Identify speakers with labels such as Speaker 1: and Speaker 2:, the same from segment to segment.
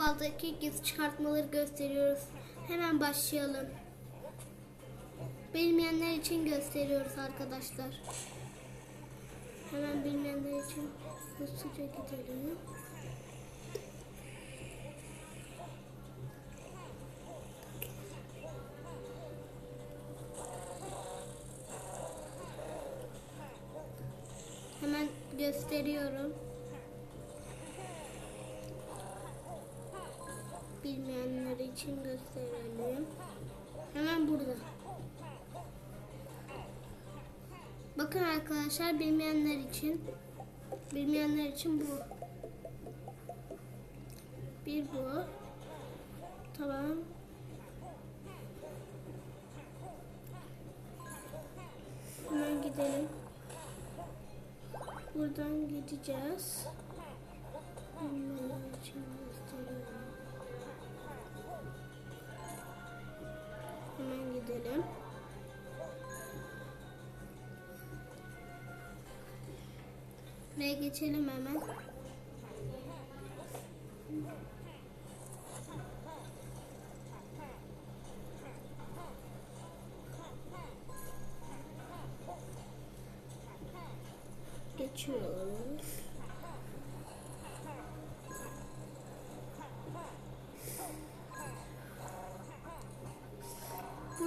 Speaker 1: Morbal'daki gizli çıkartmaları gösteriyoruz. Hemen başlayalım. Bilmeyenler için gösteriyoruz arkadaşlar. Hemen bilmeyenler için hızlıca gidelim. Hemen gösteriyorum. Bilmeyenler için gösterelim. Hemen burada. Bakın arkadaşlar bilmeyenler için bilmeyenler için bu. Bir bu. Tamam. Hemen gidelim. Buradan gideceğiz. Hemen gidelim. Buraya geçelim hemen. Geçiyoruz.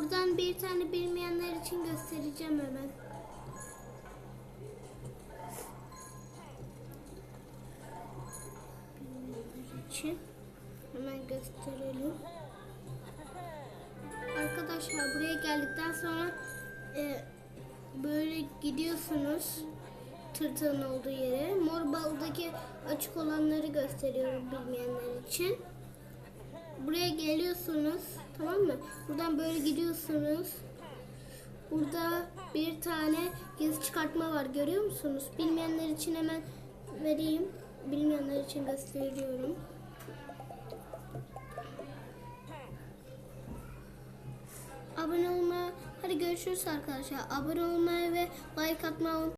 Speaker 1: Buradan bir tane bilmeyenler için göstereceğim hemen. Bilmeyenler için hemen gösterelim. Arkadaşlar buraya geldikten sonra e, böyle gidiyorsunuz tırtığın olduğu yere. Mor baldaki açık olanları gösteriyorum bilmeyenler için. Buraya geliyorsunuz tamam mı? Buradan böyle gidiyorsunuz. Burada bir tane gizli çıkartma var görüyor musunuz? Bilmeyenler için hemen vereyim. Bilmeyenler için gösteriyorum. Abone olma. Hadi görüşürüz arkadaşlar. Abone olmayı ve like atmayı